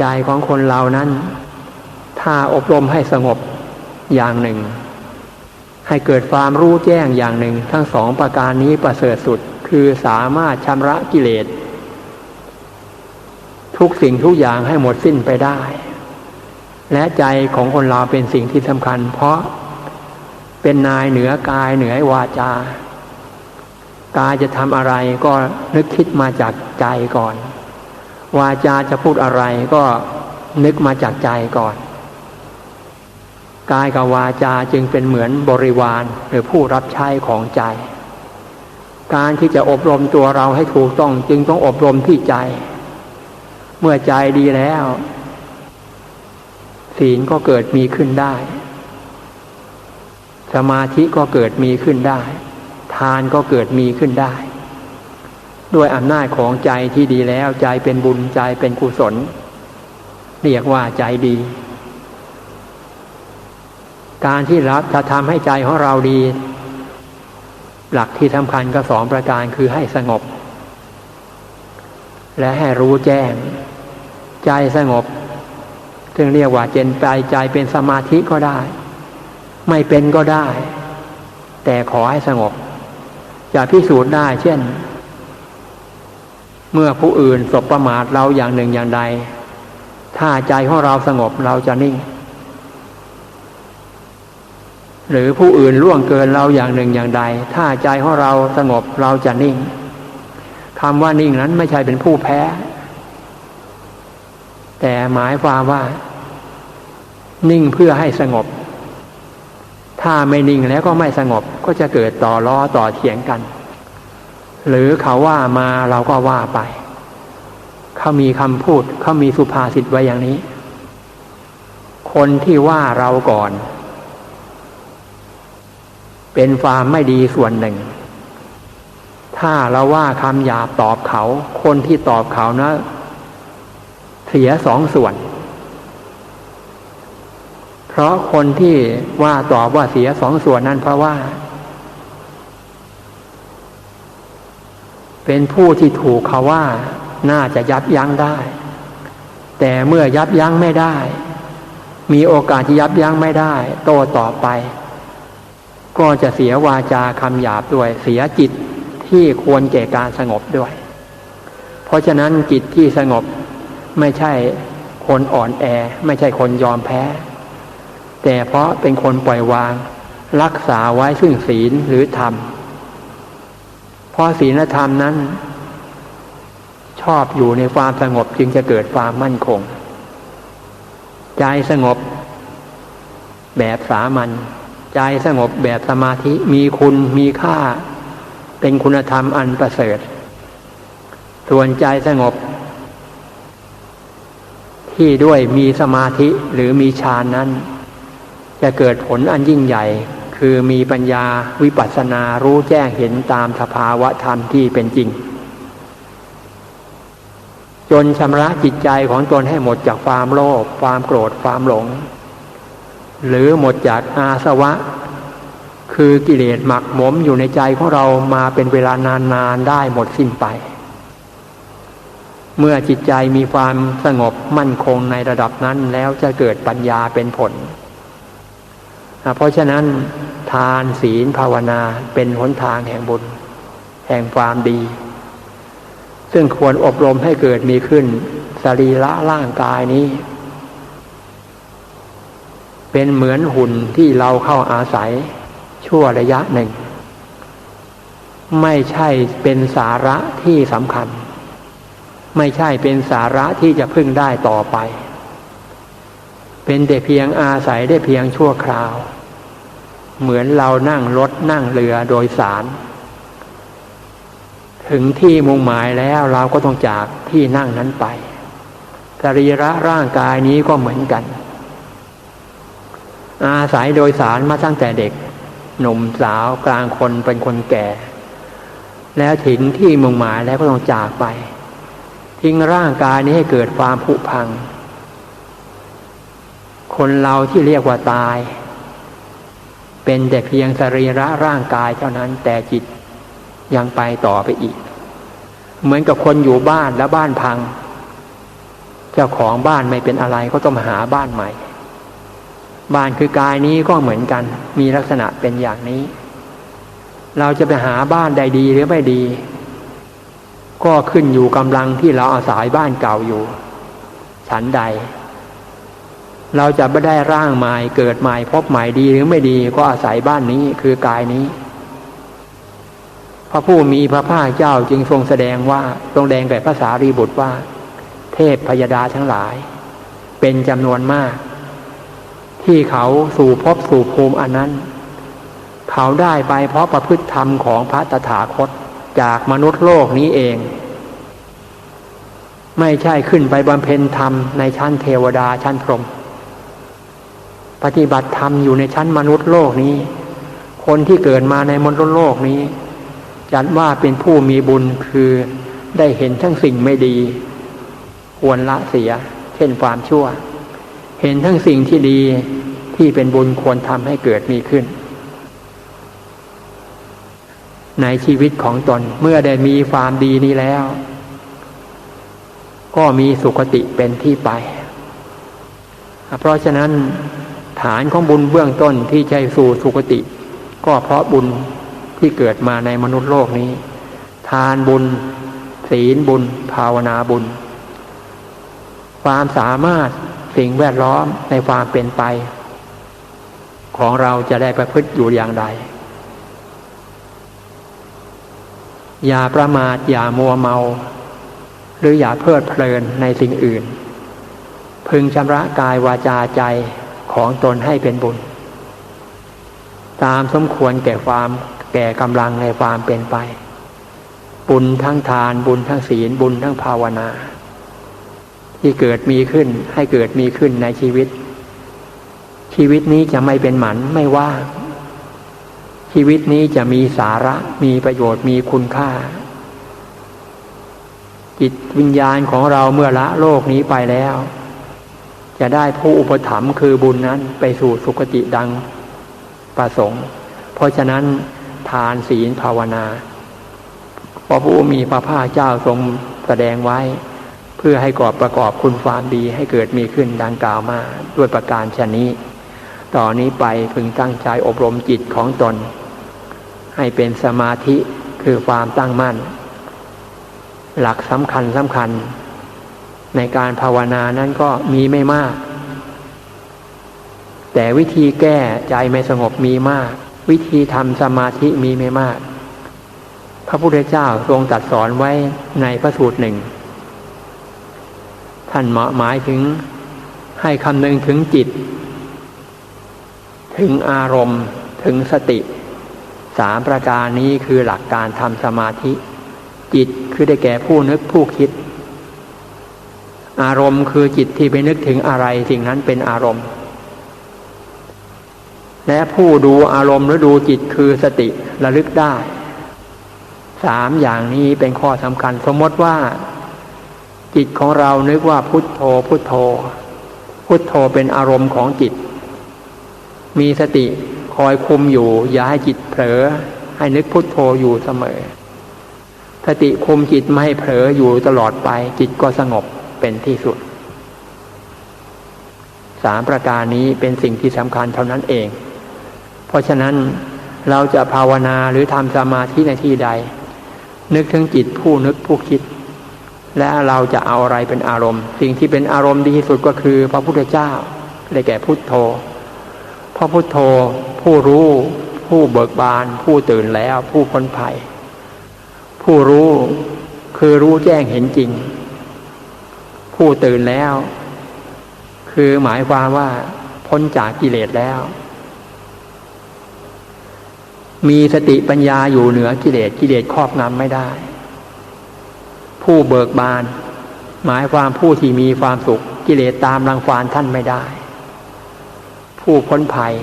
ใจของคนเรานั้น ถ้าอบรมให้สงบอย่างหนึ่ง ให้เกิดความรู้แจ้งอย่างหนึ่ง ทั้งสองประการนี้ประเสริฐสุดคือสามารถชำระกิเลส ทุกสิ่งทุกอย่างให้หมดสิ้นไปได้ และใจของคนเราเป็นสิ่งที่สำคัญ เพราะเป็นนายเหนือกายเหนือวาจา กายจะทำอะไรก็นึกคิดมาจากใจก่อน วาจาจะพูดอะไรก็นึกมาจากใจก่อน กายกับวาจาจึงเป็นเหมือนบริวารหรือผู้รับใช้ของใจ การที่จะอบรมตัวเราให้ถูกต้องจึงต้องอบรมที่ใจ เมื่อใจดีแล้ว ศีลก็เกิดมีขึ้นได้ สมาธิก็เกิดมีขึ้นได้ ทานก็เกิดมีขึ้นได้ ด้วยอำนาจของใจที่ดีแล้วใจเป็นบุญใจเป็นกุศล เรียกว่าใจดี การที่รับจะทำให้ใจของเราดี หลักที่สำคัญก็สองประการคือให้สงบ และให้รู้แจ้ง ใจสงบ ซึ่งเรียกว่าเจนไปใจเป็นสมาธิก็ได้ ไม่เป็นก็ได้ แต่ขอให้สงบจะพิสูจน์ได้ เช่น เมื่อผู้อื่นสบประมาทเราอย่างหนึ่งอย่างใด ถ้าใจของเราสงบเราจะนิ่ง หรือผู้อื่นล่วงเกินเราอย่างหนึ่งอย่างใด ถ้าใจของเราสงบเราจะนิ่งคำว่านิ่งนั้นไม่ใช่เป็นผู้แพ้ แต่หมายความว่า นิ่งเพื่อให้สงบ ถ้าไม่นิ่งแล้วก็ไม่สงบก็จะเกิดต่อล้อต่อเถียงกัน หรือเขาว่ามาเราก็ว่าไป เขามีคำพูดเขามีสุภาษิตไว้อย่างนี้ คนที่ว่าเราก่อน เป็นความไม่ดีส่วนหนึ่ง ถ้าเราว่าคำหยาบตอบเขา คนที่ตอบเขานะ เสียสองส่วน เพราะคนที่ว่าตอบว่าเสียสองส่วนนั้นเพราะว่า เป็นผู้ที่ถูกเขาว่าน่าจะยับยั้งได้ แต่เมื่อยับยั้งไม่ได้ มีโอกาสที่ยับยั้งไม่ได้ โตต่อไป ก็จะเสียวาจาคำหยาบด้วยเสียจิตที่ควรแก่การสงบด้วย เพราะฉะนั้นจิตที่สงบไม่ใช่คนอ่อนแอ ไม่ใช่คนยอมแพ้ แต่เพราะเป็นคนปล่อยวาง รักษาไว้ซึ่งศีลหรือธรรม ราะศีลธรรมนั้น ชอบอยู่ในความสงบจึงจะเกิดความมั่นคง ใจสงบแบบสามัญใจสงบแบบสมาธิมีคุณมีค่า เป็นคุณธรรมอันประเสริฐ ส่วนใจสงบ ที่ด้วยมีสมาธิหรือมีฌานนั้น จะเกิดผลอันยิ่งใหญ่ คือมีปัญญาวิปัสสนารู้แจ้งเห็นตามสภาวะธรรมที่เป็นจริง จนชำระจิตใจของตนให้หมดจากความโลภความโกรธความหลง หรือหมดจากอาสวะ คือกิเลสหมักหมมอยู่ในใจของเรามาเป็นเวลานานๆได้หมดสิ้นไป เมื่อจิตใจมีความสงบมั่นคงในระดับนั้นแล้วจะเกิดปัญญาเป็นผล เพราะฉะนั้นทานศีลภาวนาเป็นหนทางแห่งบุญ แห่งความดี ซึ่งควรอบรมให้เกิดมีขึ้นสรีระร่างกายนี้ เป็นเหมือนหุ่นที่เราเข้าอาศัยชั่วระยะหนึ่ง ไม่ใช่เป็นสาระที่สำคัญ ไม่ใช่เป็นสาระที่จะพึ่งได้ต่อไป เป็นแต่เพียงอาศัยได้เพียงชั่วคราว เหมือนเรานั่งรถนั่งเรือโดยสาร ถึงที่มุ่งหมายแล้วเราก็ต้องจากที่นั่งนั้นไปสรีระร่างกายนี้ก็เหมือนกัน อาศัยโดยสารมาตั้งแต่เด็ก หนุ่มสาวกลางคนเป็นคนแก่ แล้วถึงที่มุ่งหมายแล้วก็ต้องจากไป ทิ้งร่างกายนี้ให้เกิดความผุพัง คนเราที่เรียกว่าตาย เป็นแต่เพียงสรีระร่างกายเท่านั้นแต่จิตยังไปต่อไปอีก เหมือนกับคนอยู่บ้านแล้วบ้านพัง เจ้าของบ้านไม่เป็นอะไรก็ต้องมาหาบ้านใหม่ บ้านคือกายนี้ก็เหมือนกัน มีลักษณะเป็นอย่างนี้ เราจะไปหาบ้านใดดีหรือไม่ดี ก็ขึ้นอยู่กำลังที่เราอาศัยบ้านเก่าอยู่ ฉันใด เราจะไม่ได้ร่างใหม่เกิดใหม่พบใหม่ดีหรือไม่ดีก็อาศัยบ้านนี้คือกายนี้ พระผู้มีพระภาคเจ้าจึงทรงแสดงว่าทรงแดงแก่ภาษารีบุตรว่า เทพพยดาทั้งหลาย เป็นจำนวนมาก ที่เขาสู่พบสู่ภูมิอันนั้น เขาได้ไปเพราะประพฤติธรรมของพระตถาคตจากมนุษย์โลกนี้เองไม่ใช่ขึ้นไปบำเพ็ญธรรมในชั้นเทวดาชั้นพรหม ปฏิบัติธรรมอยู่ในชั้นมนุษย์โลกนี้ คนที่เกิดมาในมนุษย์โลกนี้จัดว่าเป็นผู้มีบุญคือได้เห็นทั้งสิ่งไม่ดี ควรละเสีย เช่นความชั่ว เห็นทั้งสิ่งที่ดีที่เป็นบุญควรทำให้เกิดมีขึ้น ในชีวิตของตนเมื่อได้มีความดีนี้แล้ว ก็มีสุคติเป็นที่ไป เพราะฉะนั้น ฐานของบุญเบื้องต้นที่ใจสู่สุคติ ก็เพราะบุญที่เกิดมาในมนุษย์โลกนี้ ทานบุญ ศีลบุญ ภาวนาบุญ ความสามารถสิ่งแวดล้อมในความเป็นไป ของเราจะได้ประพฤติอยู่อย่างไรอย่าประมาทอย่ามัวเมา หรืออย่าเพลิดเพลินในสิ่งอื่น พึงชำระกายวาจาใจ ของตนให้เป็นบุญ ตามสมควรแก่ความแก่กำลังในความเป็นไป บุญทั้งทานบุญทั้งศีลบุญทั้งภาวนา ที่เกิดมีขึ้นให้เกิดมีขึ้นในชีวิต ชีวิตนี้จะไม่เป็นหมันไม่ว่างชีวิตนี้จะมีสาระมีประโยชน์มีคุณค่า จิตวิญญาณของเราเมื่อละโลกนี้ไปแล้ว จะได้ผู้อุปถัมภ์คือบุญนั้นไปสู่สุคติดังประสงค์ เพราะฉะนั้นทานศีลภาวนาพระผู้มีพระภาคเจ้าทรงแสดงไว้ เพื่อให้กอบประกอบคุณความดีให้เกิดมีขึ้นดังกล่าวมาด้วยประการชนี้ ต่อนนี้ไปพึงตั้งใจอบรมจิตของตน ให้เป็นสมาธิคือความตั้งมั่น หลักสำคัญสำคัญ ในการภาวนานั้นก็มีไม่มาก แต่วิธีแก้ใจไม่สงบมีมาก วิธีทำสมาธิมีไม่มาก พระพุทธเจ้าทรงตัดสอนไว้ในพระสูตรหนึ่ง ท่านหมายถึงให้คำนึงถึงจิต ถึงอารมณ์ถึงสติสามประการนี้คือหลักการทำสมาธิ จิตคือได้แก่ผู้นึกผู้คิด อารมณ์คือจิตที่ไปนึกถึงอะไรสิ่งนั้นเป็นอารมณ์ และผู้ดูอารมณ์หรือดูจิตคือสติระลึกได้สามอย่างนี้เป็นข้อสำคัญ สมมติว่า จิตของเรานึกว่าพุทโธ พุทโธ พุทโธเป็นอารมณ์ของจิต มีสติคอยคุมอยู่ อย่าให้จิตเผลอให้นึกพุทโธอยู่เสมอสติคุมจิตไม่ให้เผลออยู่ตลอดไป จิตก็สงบ เป็นที่สุดสามประการนี้เป็นสิ่งที่สำคัญเท่านั้นเอง เพราะฉะนั้นเราจะภาวนาหรือทำสมาธิในที่ใด นึกถึงจิตผู้นึกผู้คิด และเราจะเอาอะไรเป็นอารมณ์ สิ่งที่เป็นอารมณ์ดีที่สุดก็คือ พระพุทธเจ้าได้แก่พุทโธพระพุทโธ ผู้รู้ ผู้เบิกบาน ผู้ตื่นแล้ว ผู้พ้นภัย ผู้รู้คือรู้แจ้งเห็นจริง ผู้ตื่นแล้ว คือหมายความว่า พ้นจากกิเลสแล้ว มีสติปัญญาอยู่เหนือกิเลสกิเลสครอบงำไม่ได้ ผู้เบิกบาน หมายความผู้ที่มีความสุข กิเลสตามรังควานท่านไม่ได้ ผู้พ้นภัย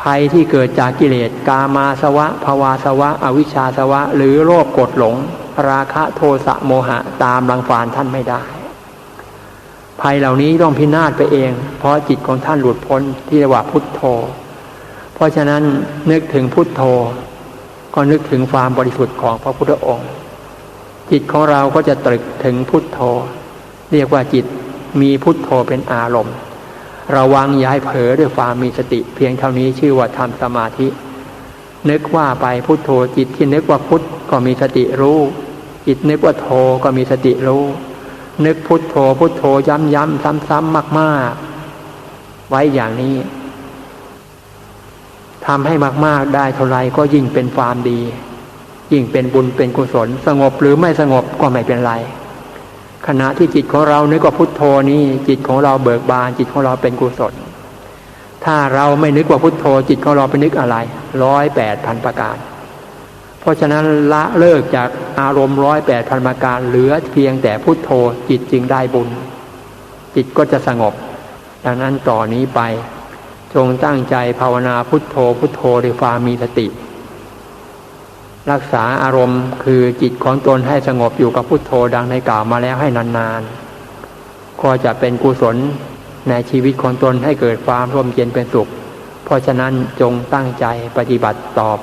ภัยที่เกิดจากกิเลสกามาสวะภาวาสวะ อวิชชาสวะ หรือโรคกดหลงราคะโทสะโมหะตามรังควานท่านไม่ได้ ภัยเหล่านี้ต้องพินาศไปเอง เพราะจิตของท่านหลุดพ้นที่เรียกว่าพุทโธ เพราะฉะนั้นนึกถึงพุทโธ ก็นึกถึงความบริสุทธิ์ของพระพุทธองค์ จิตของเราก็จะตรึกถึงพุทโธ เรียกว่าจิตมีพุทโธเป็นอารมณ์ ระวังอย่าให้เผลอด้วยความมีสติ เพียงเท่านี้ชื่อว่าทำสมาธิ นึกว่าไปพุทโธจิตที่นึกว่าพุทก็มีสติรู้ จิตนึกว่าโธก็มีสติรู้ นึกพุทโธพุทโธย้ำย้ำซ้ำซ้ำมาก ๆ ไว้อย่างนี้ทำให้มาก ๆ ได้เท่าไรก็ยิ่งเป็นความดี ยิ่งเป็นบุญเป็นกุศล สงบหรือไม่สงบก็ไม่เป็นไร ขณะที่จิตของเรานึกว่าพุทโธนี้จิตของเราเบิกบาน จิตของเราเป็นกุศล ถ้าเราไม่นึกว่าพุทโธ จิตของเราไปนึกอะไรร้อยแปดพันประการ เพราะฉะนั้นละเลิกจากอารมณ์ร้อยแปดพันประการเหลือเพียงแต่พุทโธจิตจึงได้บุญ จิตก็จะสงบ ดังนั้นต่อนนี้ไป จงตั้งใจภาวนาพุทโธพุทโธด้วยความมีสติ รักษาอารมณ์คือจิตของตนให้สงบอยู่กับพุทโธดังในกล่าวมาแล้วให้นานๆก็จะเป็นกุศลในชีวิตของตนให้เกิดความร่มเย็นเป็นสุข เพราะฉะนั้นจงตั้งใจปฏิบัติต่อไป